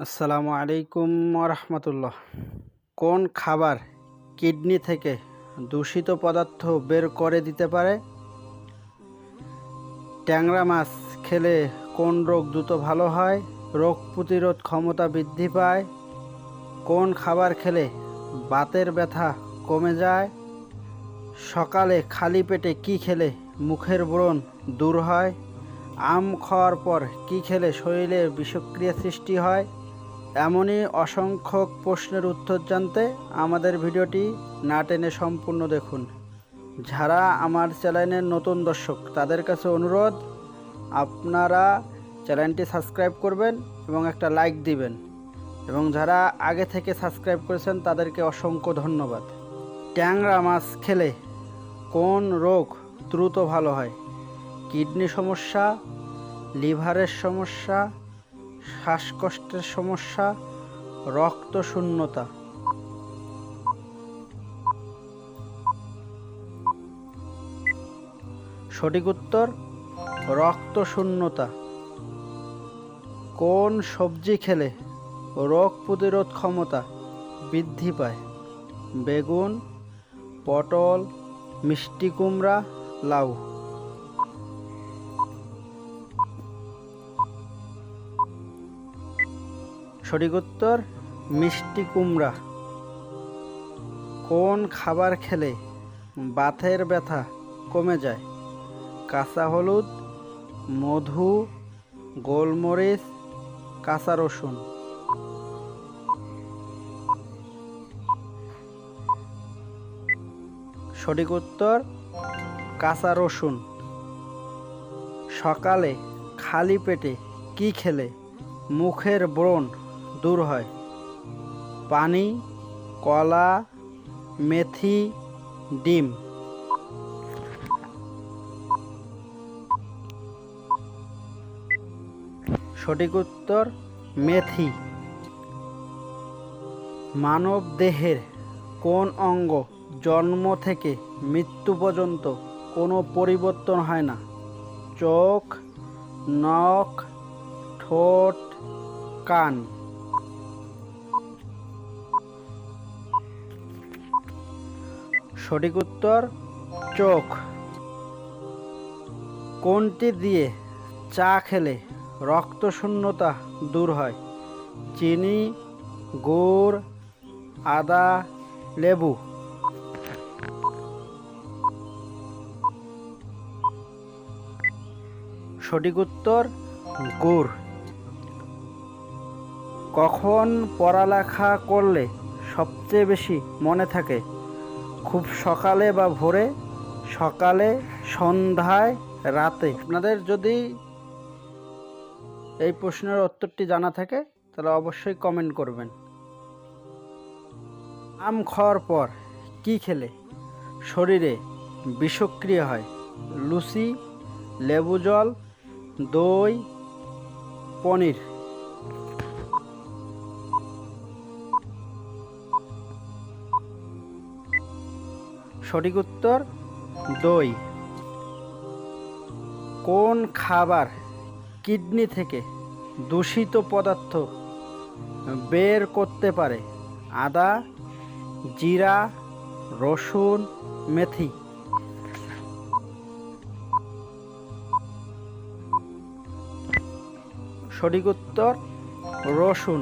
আসসালামু আলাইকুম রহমতুল্লাহ কোন খাবার কিডনি থেকে দূষিত পদার্থ বের করে দিতে পারে? ট্যাংরা মাছ খেলে কোন রোগ দ্রুত ভালো হয়? রোগ প্রতিরোধ ক্ষমতা বৃদ্ধি পায়? কোন খাবার খেলে বাতের ব্যথা কমে যায়? সকালে খালি পেটে কি খেলে মুখের ব্রণ দূর হয়? আম খাওয়ার পর কি খেলে শরীরে বিষক্রিয়া সৃষ্টি হয়? এমনই অসংখ্য প্রশ্নের উত্তর জানতে আমাদের ভিডিওটি না টেনে সম্পূর্ণ দেখুন। যারা আমার চ্যানেলের নতুন দর্শক, তাদের কাছে অনুরোধ, আপনারা চ্যানেলটি সাবস্ক্রাইব করবেন এবং একটা লাইক দিবেন। এবং যারা আগে থেকে সাবস্ক্রাইব করেছেন, তাদেরকে অসংখ্য ধন্যবাদ। ট্যাংরা মাছ খেলে কোন রোগ দ্রুত ভালো হয়? কিডনি সমস্যা, লিভারের সমস্যা শ্বাসকষ্টের সমস্যা রক্ত শূন্যতা সঠিক উত্তর রক্ত শূন্যতা কোন সবজি খেলে রোগ প্রতিরোধ ক্ষমতা বৃদ্ধি পায়? বেগুন, পটল, মিষ্টি কুমড়া, লাউ। সঠিক উত্তর, মিষ্টি কুমড়া। কোন খাবার খেলে বাথের ব্যথা কমে যায়? কাঁচা হলুদ, মধু, গোলমরিচ, কাঁচা রসুন। সঠিক উত্তর, কাঁচা রসুন। সকালে খালি পেটে কি খেলে? মুখের ব্রণ দূর হয়। পানি, কলা, মেথি, ডিম। সঠিক উত্তর, মেথি। মানব দেহের কোন অঙ্গ জন্ম থেকে মৃত্যু পর্যন্ত কোনো পরিবর্তন হয় না? চোখ, নখ, ঠোঁট, কান। সঠিক উত্তর, চোখ। কোনটি দিয়ে চা খেলে রক্ত শূন্যতা দূর হয়? চিনি, গুড়, আদা, লেবু। সঠিক উত্তর, গুড়। কখন পড়ালেখা করলে সবচেয়ে বেশি মনে থাকে? খুব সকালে বা ভোরে, সকালে, সন্ধ্যায়, রাতে। আপনাদের যদি এই প্রশ্নের উত্তরটি জানা থাকে, তাহলে অবশ্যই কমেন্ট করবেন। আম খাওয়ার পর কি খেলে? শরীরে বিষক্রিয়া হয়, লুচি, লেবু জল, দই, পনির। সঠিক উত্তর দই। কোন খাবার কিডনি থেকে দূষিত পদার্থ বের করতে পারে? আদা, জিরা, রসুন, মেথি। সঠিক উত্তর রসুন।